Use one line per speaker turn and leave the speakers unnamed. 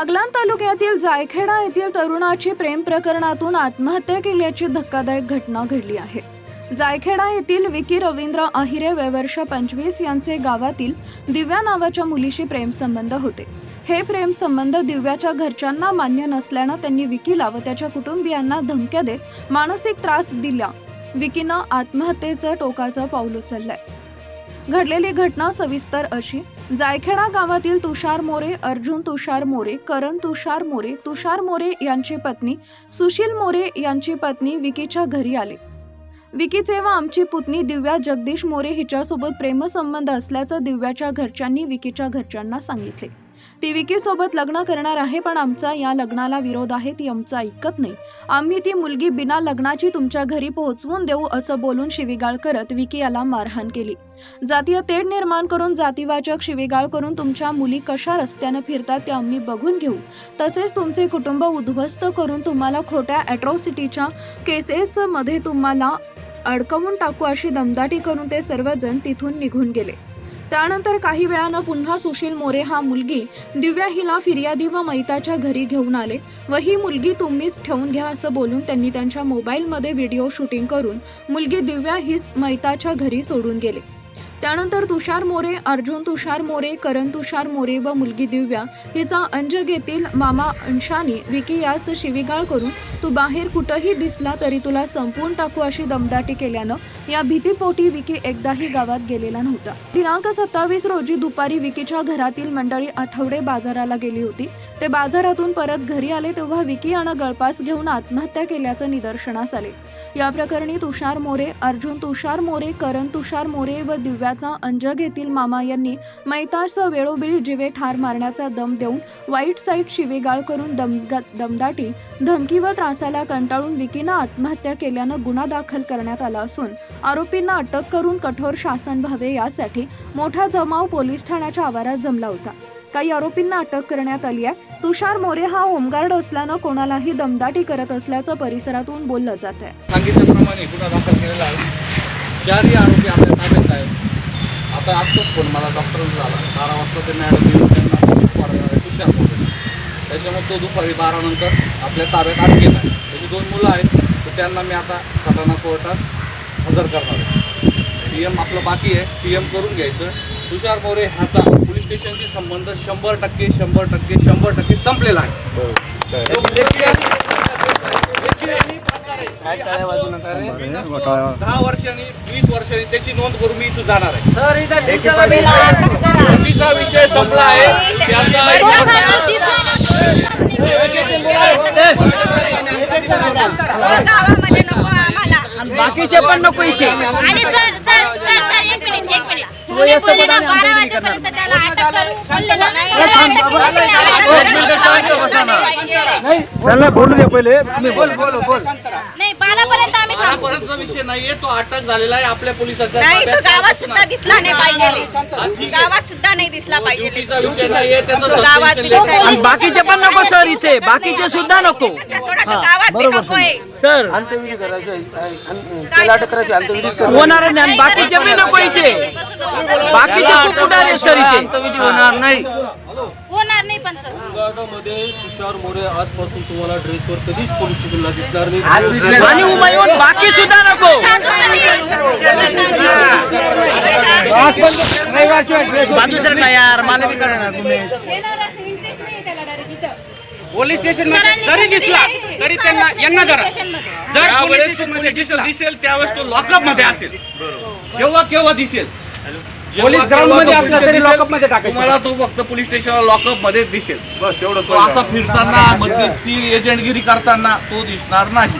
बागलाण तालुक्यातील जायखेडा येथील तरुणाची प्रेम प्रकरणातून आत्महत्या केल्याची धक्कादायक घटना घडली आहे. जायखेडा येथील विकी रवींद्र अहिरे वयवर्ष पंचवीस यांचे गावातील दिव्या नावाच्या मुलीशी प्रेमसंबंध होते. हे प्रेमसंबंध दिव्याच्या घरच्यांना मान्य नसल्यानं त्यांनी विकीला व त्याच्या कुटुंबियांना धमक्या देत मानसिक त्रास दिला. विकीनं आत्महत्येचं टोकाचं पाऊल उचललंय. घडलेली घटना सविस्तर अशी. जायखेडा गावातील तुषार मोरे अर्जुन तुषार मोरे करण तुषार मोरे तुषार मोरे यांची पत्नी सुशील मोरे यांची पत्नी विकीच्या घरी आले. विकीचे व आमची पुतणी दिव्या जगदीश मोरे हिच्यासोबत प्रेमसंबंध असल्याचं दिव्याच्या घरच्यांनी विकीच्या घरच्यांना सांगितले. ती विकीसोबत लग्न करणार आहे पण आमचा या लग्नाला विरोध आहे ती आमचं ऐकत नाही. आम्ही ती मुलगी बिना लग्नाची तुमच्या घरी पोहोचवून देऊ असं बोलून शिवीगाळ करत विकी याला मारहाण केली. जातीय तेढ निर्माण करून जातीवाचक शिवीगाळ करून तुमच्या मुली कशा रस्त्यानं फिरतात ते आम्ही बघून घेऊ. तसेच तुमचे कुटुंब उद्ध्वस्त करून तुम्हाला खोट्या अॅट्रॉसिटीच्या केसेसमध्ये तुम्हाला अडकवून टाकू अशी दमदाटी करून ते सर्वजण तिथून निघून गेले. त्यानंतर काही वेळानं पुन्हा सुशील मोरे हा मुलगी दिव्या हिला फिर्यादी व मैताच्या घरी घेऊन आले व ही मुलगी तुम्हीच ठेवून घ्या असं बोलून त्यांनी त्यांच्या मोबाईलमध्ये व्हिडिओ शूटिंग करून मुलगी दिव्या हीच मैताच्या घरी सोडून गेले. त्यानंतर तुषार मोरे अर्जुन तुषार मोरे करण तुषार मोरे व मुलगी दिव्या हिचा अंजग येथील मामा अंशानी. विकी यास शिवीगाळ करून तू बाहेर कुठंही दिसला तरी तुला संपवून टाकू अशी दमदाटी केल्यानं या भीतीपोटी विकी एकदाही गावात गेलेला नव्हता. दिनांक सत्तावीस रोजी दुपारी विकीच्या घरातील मंडळी आठवडे बाजाराला गेली होती. ते बाजारातून परत घरी आले तेव्हा विकी यानं गळपास घेऊन आत्महत्या केल्याचं निदर्शनास आले. या प्रकरणी तुषार मोरे अर्जुन तुषार मोरे करण तुषार मोरे व दिव्या असल्याचा अंजग येथील मामा यांनी मैतास वेळोवेळी जिवे ठार मारण्याचा दम देऊन वाईट साईट शिवेगाळ करून दम दमदाटी धमकी व त्रासाला कंटाळून विकीनं आत्महत्या केल्यानं गुन्हा दाखल करण्यात आला असून आरोपींना अटक करून कठोर शासन व्हावे यासाठी मोठा जमाव पोलीस ठाण्याच्या आवारात जमला होता. काही आरोपींना अटक करण्यात आली आहे. तुषार मोरे हा होमगार्ड असल्यानं कोणालाही दमदाटी करत असल्याचं परिसरातून बोललं जात आहे.
सांगितल्याप्रमाणे गुन्हा दाखल केलेला आहे. चारही आरोपी आपल्या आता आजचाच फोन. मला डॉक्टरांचा झाला. बारा वाजता त्यांना वाढवणार आहे तुषार त्याच्यामुळे तो दुपारी बारानंतर आपल्या ताब्यात घेत आहे. त्याची दोन मुलं आहेत. तर त्यांना मी आता सटाणा कोर्टात हजर करणार आहे. पी एम आपलं बाकी आहे. पी एम करून घ्यायचं. तुषार मोरे ह्याचा पोलीस स्टेशनशी संबंध शंभर टक्के शंभर टक्के शंभर टक्के संपलेला आहे तो लेखी आहे. लेखी आणि प्रकार आहे. दहा वर्षांनी वीस वर्षांनी त्याची नोंद करून मी इथं जाणार आहे. नोंदीचा विषय संपला आहे. त्याचा
गावामध्ये नको आम्हाला
बाकीचे पण नको इथे.
आणि सर सर सर सर एक मिनिट एक मिनिट. तुम्ही बोलले ना बारा वाजेपर्यंत त्याला अटक करू बोललेलं नाही.
त्यांना बोलू दे पहिले. तुम्ही बोल. बोल बोल
नाही बारापर्यंत आम्ही थांबू.
बारापर्यंतचा विषय नाहीये तो अटक झालेला आहे आपल्या पोलिसांच्या
नाही तो
ताब्यात.
गावात सुद्धा दिसला नाही
हा,
पाहिजे.
आहे.
गावात सुद्धा नाही दिसला पाहिजे.
ड्युटीचा विषय नाहीये त्याचं
तो गावात
suspension
आणि बाकीचे पण नको सर इथे. बाकीचे सुद्धा नको.
सोडा, तो गावात बी नकोय.
सर.
अंत्यविधी करायची आणि त्याला अटक करायची अंत्यविधीच करायची
होणार नाही आणि बाकीचे पण नको इथे. बाकीचे खूप कुठार सर इथे.
होणार नाही.
गार्डामध्ये तुषार मोरे आजपासून तुम्हाला ड्रेसवर कधीच पोलीस स्टेशनला दिसणार नाही.
आणि हुमायून बाकी सुद्धा नको. बाजूसर यार करणार पोलीस स्टेशन जरी दिसला. तरी त्यांना यांना धरा. जर
ज्या
पोलीस
स्टेशनमध्ये
दिसला
दिसेल. त्यावेळेस तो लॉकअपमध्ये असेल. केव्हा केव्हा दिसेल?
पोलीस
ग्राउंडमध्ये
असला तरी लॉकअपमध्ये टाकायचं.
तुम्हाला तो फक्त पोलीस स्टेशनला लॉकअपमध्ये दिसेल. बस तेवढं तो असा फिरताना मध्यस्थी एजंटगिरी करताना तो दिसणार नाही.